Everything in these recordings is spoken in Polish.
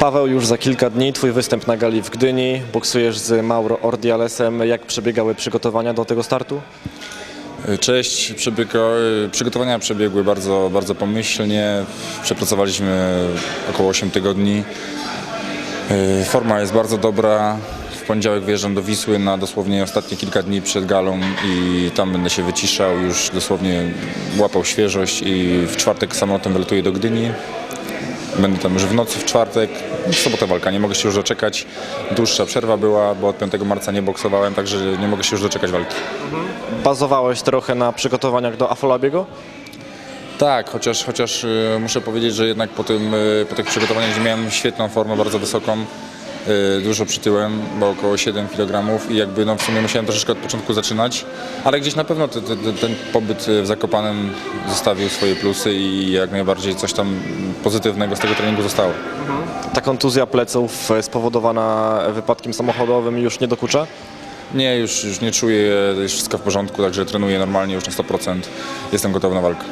Paweł, już za kilka dni twój występ na gali w Gdyni. Boksujesz z Mauro Ordialesem. Jak przebiegały przygotowania do tego startu? Cześć, Przebiega, przygotowania przebiegły bardzo, bardzo pomyślnie. Przepracowaliśmy około 8 tygodni. Yy, Forma jest bardzo dobra. W poniedziałek wyjeżdżam do Wisły na dosłownie ostatnie kilka dni przed galą i tam będę się wyciszał, już dosłownie łapał świeżość i w czwartek samolotem wylatuję do Gdyni. Będę tam już w nocy w czwartek. W sobotę walka, nie mogę się już doczekać. Dłuższa przerwa była, bo od 5 marca nie boksowałem, także nie mogę się już doczekać walki. Bazowałeś trochę na przygotowaniach do Afolabiego? Tak, chociaż, chociaż y, muszę powiedzieć, że jednak po, tym, y, po tych przygotowaniach, gdzie miałem świetną formę, bardzo wysoką, dużo przytyłem, bo około 7 kg i jakby no, w sumie musiałem troszeczkę od początku zaczynać, ale gdzieś na pewno te, te, te, ten pobyt w Zakopanem zostawił swoje plusy i jak najbardziej coś tam pozytywnego z tego treningu zostało. Ta kontuzja pleców e, spowodowana wypadkiem samochodowym już nie dokucza? Nie, już, już nie czuję, jest wszystko w porządku, także trenuję normalnie już na 100%. Jestem gotowy na walkę.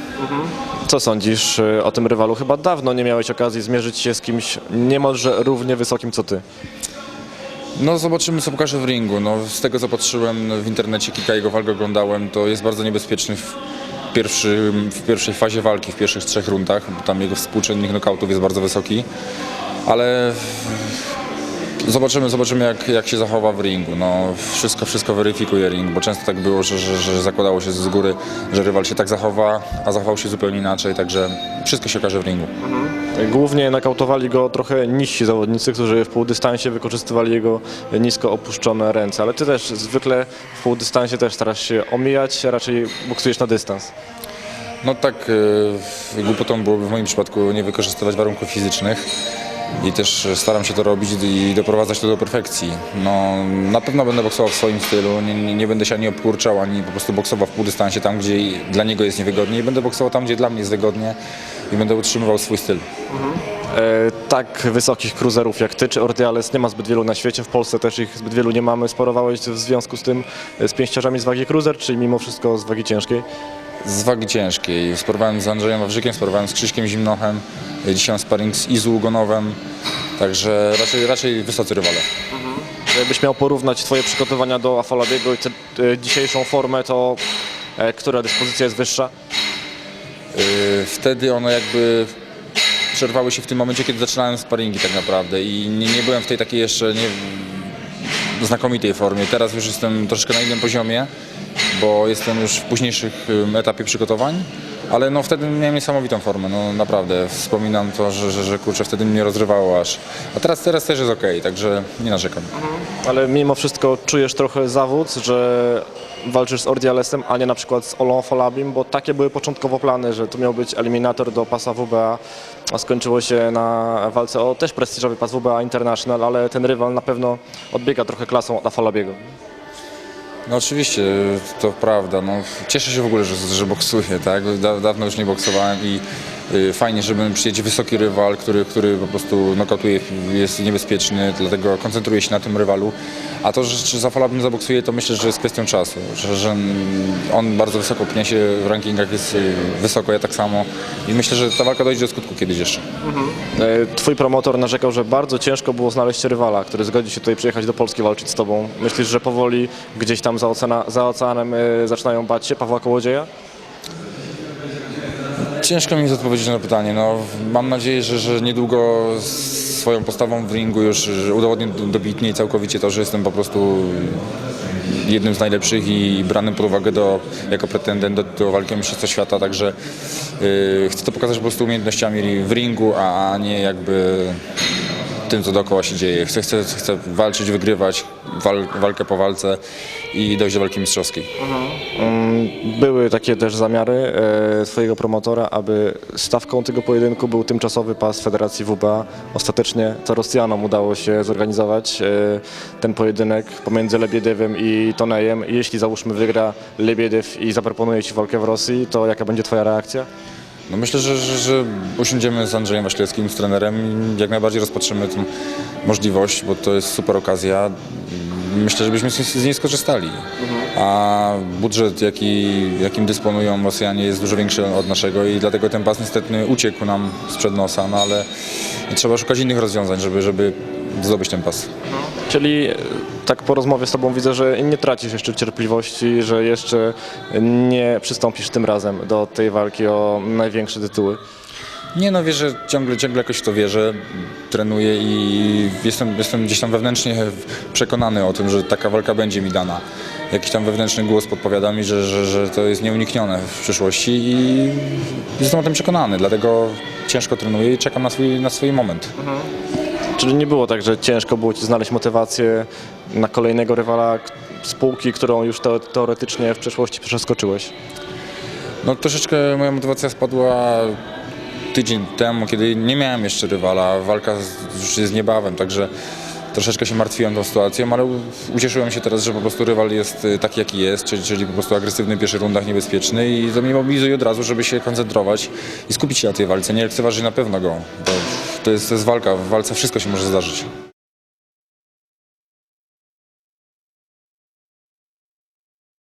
Co sądzisz e, o tym rywalu? Chyba dawno nie miałeś okazji zmierzyć się z kimś niemalże równie wysokim co ty. No zobaczymy co pokaże w ringu. No, z tego co patrzyłem w internecie, kilka jego walk oglądałem, to jest bardzo niebezpieczny w, pierwszym, w pierwszej fazie walki, w pierwszych trzech rundach, bo tam jego współczynnik nokautów jest bardzo wysoki. Ale zobaczymy, zobaczymy jak, jak się zachowa w ringu. No, wszystko, wszystko weryfikuje ring, bo często tak było, że, że, że zakładało się z góry, że rywal się tak zachowa, a zachował się zupełnie inaczej, także wszystko się okaże w ringu. Głównie nakautowali go trochę niżsi zawodnicy, którzy w półdystansie wykorzystywali jego nisko opuszczone ręce, ale ty też zwykle w półdystansie też starasz się omijać, raczej boksujesz na dystans. No tak, e, głupotą byłoby w moim przypadku nie wykorzystywać warunków fizycznych i też staram się to robić i doprowadzać to do perfekcji. No, na pewno będę boksował w swoim stylu, nie, nie, nie będę się ani obkurczał, ani po prostu boksował w półdystansie tam, gdzie dla niego jest niewygodnie i będę boksował tam, gdzie dla mnie jest wygodnie i będę utrzymywał swój styl. E, tak wysokich cruiserów jak ty czy Ordiales nie ma zbyt wielu na świecie, w Polsce też ich zbyt wielu nie mamy. Sporowałeś w związku z tym e, z pięściarzami z wagi cruiser, czy mimo wszystko z wagi ciężkiej? Z wagi ciężkiej. Sporowałem z Andrzejem Wawrzykiem, sporowałem z Krzyśkiem Zimnochem, dzisiaj mam sparring z Izu Ugonowem, także raczej, raczej wysocy rywale. Jakbyś miał porównać twoje przygotowania do Afolabiego i tę e, dzisiejszą formę, to e, która dyspozycja jest wyższa? Yy, Wtedy one jakby przerwały się w tym momencie, kiedy zaczynałem sparingi tak naprawdę i nie, nie byłem w tej takiej jeszcze nie, znakomitej formie. Teraz już jestem troszkę na innym poziomie, bo jestem już w późniejszych etapie przygotowań, ale no wtedy miałem niesamowitą formę, no naprawdę. Wspominam to, że, że, że kurczę, wtedy mnie rozrywało aż. A teraz, teraz też jest okej, także nie narzekam. Ale mimo wszystko czujesz trochę zawód, że walczysz z Ordialesem, a nie na przykład z Olą Folabim, bo takie były początkowo plany, że to miał być eliminator do pasa WBA, skończyło się na walce o też prestiżowy pas WBA International, ale ten rywal na pewno odbiega trochę klasą od Afolabiego. No oczywiście, to prawda. No, cieszę się w ogóle, że, że boksuję, tak? Da, dawno już nie boksowałem i fajnie, że przyjedzie wysoki rywal, który, który po prostu nokautuje, jest niebezpieczny, dlatego koncentruję się na tym rywalu. A to, że czy Zafalabym zaboksuje, to myślę, że jest kwestią czasu, że, że on bardzo wysoko pnie się w rankingach, jest y, wysoko, ja tak samo i myślę, że ta walka dojdzie do skutku kiedyś jeszcze. E, Twój promotor narzekał, że bardzo ciężko było znaleźć rywala, który zgodzi się tutaj przyjechać do Polski walczyć z tobą. Myślisz, że powoli gdzieś tam za, oceana, za oceanem e, zaczynają bać się Pawła Kołodzieja? Ciężko mi jest odpowiedzieć na pytanie. No, mam nadzieję, że, że niedługo swoją postawą w ringu już udowodnię dobitnie i całkowicie to, że jestem po prostu jednym z najlepszych i branym pod uwagę do, jako pretendent do, do walki o Mistrzostwo Świata, także yy, chcę to pokazać po prostu umiejętnościami w ringu, a nie jakby tym, co dookoła się dzieje. Chcę, chcę, chcę walczyć, wygrywać wal, walkę po walce i dojść do walki mistrzowskiej. Mm, Były takie też zamiary e, twojego promotora, aby stawką tego pojedynku był tymczasowy pas Federacji WBA. Ostatecznie to Rosjanom udało się zorganizować e, ten pojedynek pomiędzy Lebiedewem i Tonejem. Jeśli załóżmy wygra Lebiedew i zaproponuje ci walkę w Rosji, to jaka będzie twoja reakcja? No myślę, że, że, że usiądziemy z Andrzejem Waślewskim, z trenerem i jak najbardziej rozpatrzymy tę możliwość, bo to jest super okazja. myślę, żebyśmy z niej skorzystali. A budżet, jaki, jakim dysponują Rosjanie jest dużo większy od naszego i dlatego ten pas niestety uciekł nam sprzed nosa, no ale trzeba szukać innych rozwiązań, żeby, żeby zdobyć ten pas. Czyli e, tak po rozmowie z Tobą widzę, że nie tracisz jeszcze cierpliwości, że jeszcze nie przystąpisz tym razem do tej walki o największe tytuły. Nie no, wierzę, ciągle, ciągle jakoś w to wierzę, trenuję i jestem, jestem gdzieś tam wewnętrznie przekonany o tym, że taka walka będzie mi dana. Jakiś tam wewnętrzny głos podpowiada mi, że, że, że to jest nieuniknione w przyszłości i jestem o tym przekonany, dlatego ciężko trenuję i czekam na swój, na swój moment. Czyli nie było tak, że ciężko było Ci znaleźć motywację na kolejnego rywala spółki, którą już te, teoretycznie w przeszłości przeskoczyłeś. No troszeczkę moja motywacja spadła tydzień temu, kiedy nie miałem jeszcze rywala. Walka już jest niebawem, także troszeczkę się martwiłem tą sytuacją, ale ucieszyłem się teraz, że po prostu rywal jest y, taki jaki jest, czyli, czyli po prostu agresywny w pierwszych rundach, niebezpieczny i to mnie mobilizuje od razu, żeby się koncentrować i skupić się na tej walce. Nie lekceważyć na pewno go, bo to jest, to jest walka, w walce wszystko się może zdarzyć.